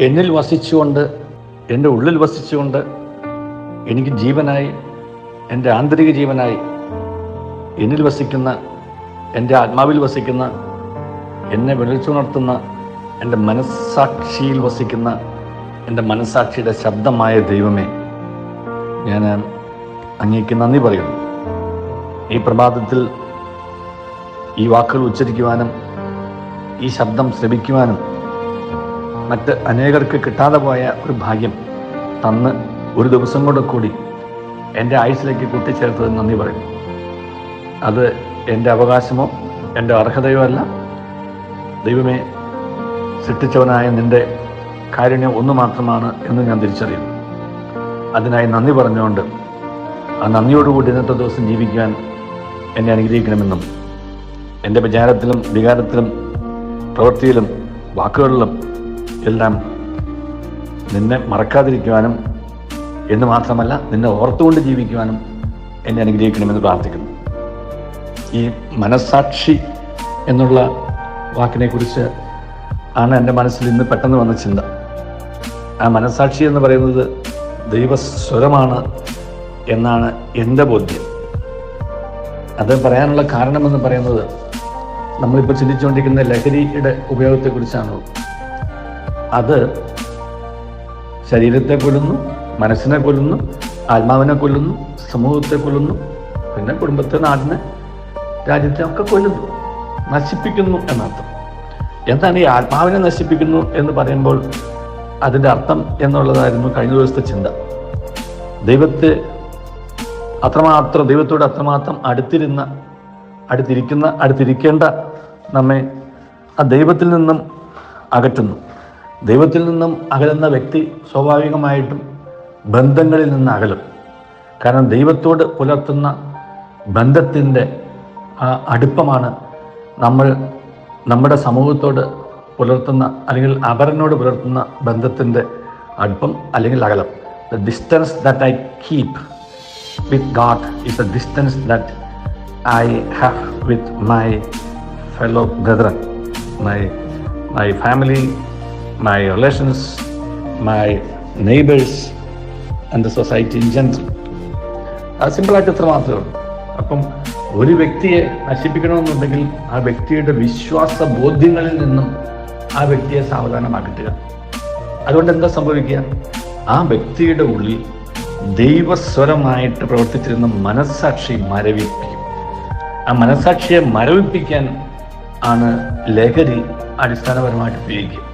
എന്നിൽ വസിച്ചുകൊണ്ട് എന്റെ ഉള്ളിൽ വസിച്ചുകൊണ്ട് എനിക്ക് ജീവനായി എന്റെ ആന്തരിക ജീവനായി എന്നിൽ വസിക്കുന്ന എന്റെ ആത്മാവിൽ വസിക്കുന്ന എന്നെ വിളിച്ചുണർത്തുന്ന എന്റെ മനസ്സാക്ഷിയിൽ വസിക്കുന്ന എന്റെ മനസ്സാക്ഷിയുടെ ശബ്ദമായ ദൈവമേ ഞാൻ അങ്ങേക്ക് നന്ദി പറയുന്നു. ഈ പ്രഭാതത്തിൽ ഈ വാക്കുകൾ ഉച്ചരിക്കുവാനും ഈ ശബ്ദം ശ്രവിക്കുവാനും മറ്റ് അനേകർക്ക് കിട്ടാതെ പോയ ഒരു ഭാഗ്യം തന്ന് ഒരു ദിവസം കൊണ്ട് കൂടി എന്റെ ആയുസിലേക്ക് കൂട്ടിച്ചേർത്തത് നന്ദി പറയുന്നു. അത് എന്റെ അവകാശമോ എന്റെ അർഹതയോ അല്ല. ദൈവമേ സൃഷ്ടിച്ചവനായ നിന്റെ കാരുണ്യം ഒന്ന് മാത്രമാണ് എന്ന് ഞാൻ തിരിച്ചറിയും അതിനായി നന്ദി പറഞ്ഞുകൊണ്ട് ആ നന്ദിയോടുകൂടി ഇന്നത്തെ ദിവസം ജീവിക്കാൻ എന്നെ അനുഗ്രഹിക്കണമെന്നും എന്റെ വിചാരത്തിലും വികാരത്തിലും പ്രവൃത്തിയിലും വാക്കുകളിലും എല്ലാം നിന്നെ മറക്കാതിരിക്കുവാനും എന്ന് മാത്രമല്ല നിന്നെ ഓർത്തുകൊണ്ട് ജീവിക്കുവാനും എന്നെ അനുഗ്രഹിക്കണമെന്ന് പ്രാർത്ഥിക്കുന്നു. ഈ മനസാക്ഷി എന്നുള്ള വാക്കിനെക്കുറിച്ച് ആണ് എന്റെ മനസ്സിൽ ഇന്ന് പെട്ടെന്ന് വന്ന ചിന്ത. ആ മനസാക്ഷി എന്ന് പറയുന്നത് ദൈവസ്വരമാണ് എന്നാണ് എന്റെ ബോധ്യം. അത് പറയാനുള്ള കാരണമെന്ന് പറയുന്നത് നമ്മളിപ്പോൾ ചിന്തിച്ചുകൊണ്ടിരിക്കുന്ന ലഹരിയുടെ ഉപയോഗത്തെക്കുറിച്ചാണ്? അത് ശരീരത്തെ കൊല്ലുന്നു മനസ്സിനെ കൊല്ലുന്നു ആത്മാവിനെ കൊല്ലുന്നു സമൂഹത്തെ കൊല്ലുന്നു പിന്നെ കുടുംബത്തെ നാടിനെ രാജ്യത്തെ ഒക്കെ കൊല്ലുന്നു നശിപ്പിക്കുന്നു എന്നർത്ഥം. എന്താണ് ഈ ആത്മാവിനെ നശിപ്പിക്കുന്നു എന്ന് പറയുമ്പോൾ അതിന്റെ അർത്ഥം എന്നുള്ളതായിരുന്നു കഴിഞ്ഞ ദിവസത്തെ ചിന്ത. ദൈവത്തെ അത്രമാത്രം ദൈവത്തോട് അത്രമാത്രം അടുത്തിരുന്ന അടുത്തിരിക്കുന്ന അടുത്തിരിക്കേണ്ട നമ്മെ ആ ദൈവത്തിൽ നിന്നും അകറ്റുന്നു. ദൈവത്തിൽ നിന്നും അകലുന്ന വ്യക്തി സ്വാഭാവികമായിട്ടും ബന്ധങ്ങളിൽ നിന്ന് അകലും. കാരണം ദൈവത്തോട് പുലർത്തുന്ന ബന്ധത്തിന്റെ അടുപ്പമാണ് നമ്മൾ നമ്മുടെ സമൂഹത്തോട് പുലർത്തുന്ന അല്ലെങ്കിൽ അപരനോട് പുലർത്തുന്ന ബന്ധത്തിന്റെ അടുപ്പം അല്ലെങ്കിൽ അകലം. The distance that I keep with God is the distance that I have with my fellow brethren my my family, my relations, my neighbors, and the society in general. അത് സിമ്പിളായിട്ട് ഇത്ര മാത്രമേ ഉള്ളൂ. അപ്പം ഒരു വ്യക്തിയെ നശിപ്പിക്കണമെന്നുണ്ടെങ്കിൽ ആ വ്യക്തിയുടെ വിശ്വാസ ബോധ്യങ്ങളിൽ നിന്നും ആ വ്യക്തിയെ സാവധാനമാക്കിട്ടുക അതുകൊണ്ട് എന്താ സംഭവിക്കുക? ആ വ്യക്തിയുടെ ഉള്ളിൽ ദൈവസ്വരമായിട്ട് പ്രവർത്തിച്ചിരുന്ന മനസ്സാക്ഷി മരവിപ്പിക്കും. ആ മനസ്സാക്ഷിയെ മരവിപ്പിക്കാൻ ആണ് ലഹരി അടിസ്ഥാനപരമായിട്ട് ഉപയോഗിക്കുക.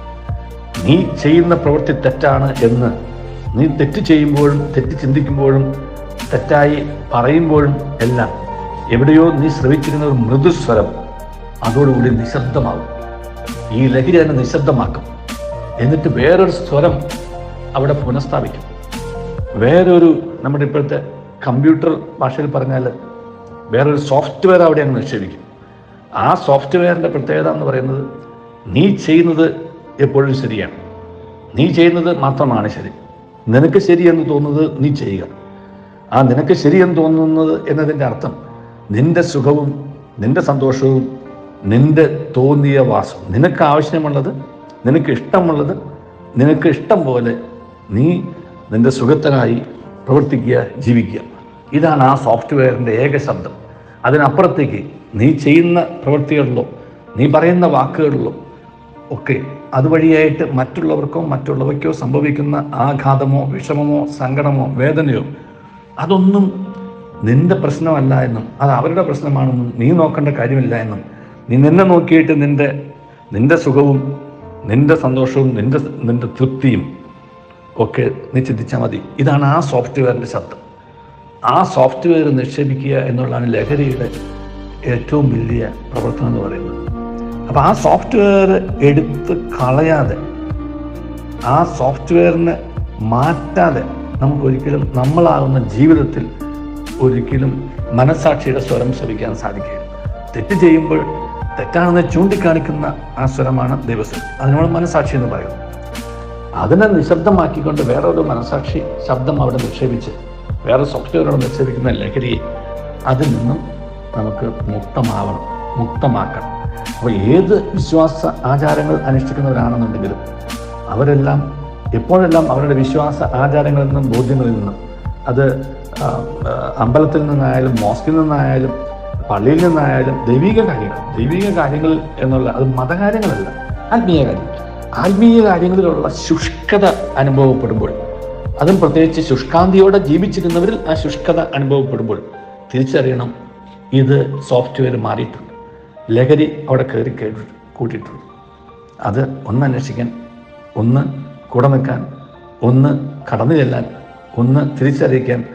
നീ ചെയ്യുന്ന പ്രവൃത്തി തെറ്റാണ് എന്ന്. നീ തെറ്റ് ചെയ്യുമ്പോഴും തെറ്റ് ചിന്തിക്കുമ്പോഴും തെറ്റായി പറയുമ്പോഴും എല്ലാം എവിടെയോ നീ ശ്രവിച്ചിരുന്ന ഒരു മൃദുസ്വരം അതോടുകൂടി നിശബ്ദമാകും. ഈ ലഹരി അതിനെ നിശബ്ദമാക്കും. എന്നിട്ട് വേറൊരു സ്വരം അവിടെ പുനഃസ്ഥാപിക്കും. വേറൊരു നമ്മുടെ ഇപ്പോഴത്തെ കമ്പ്യൂട്ടർ ഭാഷയിൽ പറഞ്ഞാൽ വേറൊരു സോഫ്റ്റ്വെയർ അവിടെ അങ്ങ് നിക്ഷേപിക്കും. ആ സോഫ്റ്റ്വെയറിന്റെ പ്രത്യേകത എന്ന് പറയുന്നത് നീ ചെയ്യുന്നത് എപ്പോഴും ശരിയാണ്. നീ ചെയ്യുന്നത് മാത്രമാണ് ശരി. നിനക്ക് ശരിയെന്ന് തോന്നുന്നത് നീ ചെയ്യുക. ആ നിനക്ക് ശരിയെന്ന് തോന്നുന്നത് എന്നതിന്റെ അർത്ഥം നിന്റെ സുഖവും നിന്റെ സന്തോഷവും നിന്റെ തോന്നിയ വാസം നിനക്ക് ആവശ്യമുള്ളത് നിനക്ക് ഇഷ്ടമുള്ളത് നിനക്ക് ഇഷ്ടം പോലെ നീ നിന്റെ സുഖത്തിനായി പ്രവർത്തിക്കുക ജീവിക്കുക. ഇതാണ് ആ സോഫ്റ്റ്വെയറിന്റെ ഏക ശബ്ദം. അതിനപ്പുറത്തേക്ക് നീ ചെയ്യുന്ന പ്രവൃത്തികളിലോ നീ പറയുന്ന വാക്കുകളിലോ ഒക്കെ അതുവഴിയായിട്ട് മറ്റുള്ളവർക്കോ മറ്റുള്ളവയ്ക്കോ സംഭവിക്കുന്ന ആഘാതമോ വിഷമമോ സങ്കടമോ വേദനയോ അതൊന്നും നിന്റെ പ്രശ്നമല്ല എന്നും അത് അവരുടെ പ്രശ്നമാണെന്നും നീ നോക്കേണ്ട കാര്യമില്ല എന്നും നീ നിന്നെ നോക്കിയിട്ട് നിന്റെ നിന്റെ സുഖവും നിന്റെ സന്തോഷവും നിന്റെ നിന്റെ തൃപ്തിയും ഒക്കെ നീ ചിന്തിച്ചാൽ മതി. ഇതാണ് ആ സോഫ്റ്റ്വെയറിന്റെ ശബ്ദം. ആ സോഫ്റ്റ്വെയർ നിക്ഷേപിക്കുക എന്നുള്ളതാണ് ലഹരിയുടെ ഏറ്റവും വലിയ പ്രവർത്തനം എന്ന് പറയുന്നത്. അപ്പോൾ ആ സോഫ്റ്റ്വെയർ എടുത്ത് കളയാതെ ആ സോഫ്റ്റ്വെയറിനെ മാറ്റാതെ നമുക്കൊരിക്കലും നമ്മളാകുന്ന ജീവിതത്തിൽ ഒരിക്കലും മനസാക്ഷിയുടെ സ്വരം ശ്രമിക്കാൻ സാധിക്കുകയില്ല. തെറ്റ് ചെയ്യുമ്പോൾ തെറ്റാണെന്ന് ചൂണ്ടിക്കാണിക്കുന്ന ആ സ്വരമാണ് ദൈവസ്വരം അതിനോട് മനസാക്ഷി എന്ന് പറയുന്നു. അതിനെ നിശബ്ദമാക്കിക്കൊണ്ട് വേറൊരു മനസാക്ഷി ശബ്ദം അവിടെ നിക്ഷേപിച്ച് വേറെ സോഫ്റ്റ്വെയറോട് നിക്ഷേപിക്കുന്ന ലഹരിയെ അതിൽ നിന്നും നമുക്ക് മുക്തമാവണം മുക്തമാക്കണം. അപ്പോൾ ഏത് വിശ്വാസ ആചാരങ്ങൾ അനുഷ്ഠിക്കുന്നവരാണെന്നുണ്ടെങ്കിലും അവരെല്ലാം എപ്പോഴെല്ലാം അവരുടെ വിശ്വാസ ആചാരങ്ങളിൽ നിന്നും ബോധ്യങ്ങളിൽ നിന്നും അത് അമ്പലത്തിൽ നിന്നായാലും മോസ്കിൽ നിന്നായാലും പള്ളിയിൽ നിന്നായാലും ദൈവിക കാര്യങ്ങൾ ദൈവിക കാര്യങ്ങൾ എന്നുള്ള അത് മതകാര്യങ്ങളല്ല ആത്മീയ കാര്യങ്ങൾ ആത്മീയ കാര്യങ്ങളിലുള്ള ശുഷ്കത അനുഭവപ്പെടുമ്പോൾ അതും പ്രത്യേകിച്ച് ശുഷ്കാന്തിയോടെ ജീവിച്ചിരുന്നവരിൽ ആ ശുഷ്കത അനുഭവപ്പെടുമ്പോൾ തിരിച്ചറിയണം ഇത് സോഫ്റ്റ്വെയർ മാറിയിട്ടുണ്ട്. ലഹരി അവിടെ കയറി കേട്ടി കൂട്ടിയിട്ടുണ്ട് അത് ഒന്ന് അന്വേഷിക്കാൻ ഒന്ന് കൂടെ നിൽക്കാൻ ഒന്ന് കടന്നു ചെല്ലാൻ ഒന്ന് തിരിച്ചറിയിക്കാൻ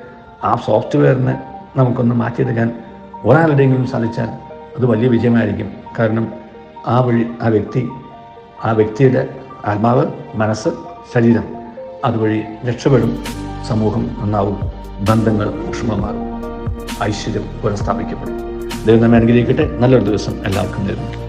ആ സോഫ്റ്റ്വെയറിനെ നമുക്കൊന്ന് മാറ്റിയെടുക്കാൻ ഒരാളുടെയെങ്കിലും സാധിച്ചാൽ അത് വലിയ വിജയമായിരിക്കും. കാരണം ആ വഴി ആ വ്യക്തി ആ വ്യക്തിയുടെ ആത്മാവ് മനസ്സ് ശരീരം അതുവഴി രക്ഷപ്പെടും. സമൂഹം നന്നാവും. ബന്ധങ്ങൾ ക്ഷമമാകും ഐശ്വര്യം പുനഃസ്ഥാപിക്കപ്പെടും. ദൈവം നമ്മെ അനുഗ്രഹിക്കട്ടെ. നല്ലൊരു ദിവസം എല്ലാവർക്കും നേരുന്നു.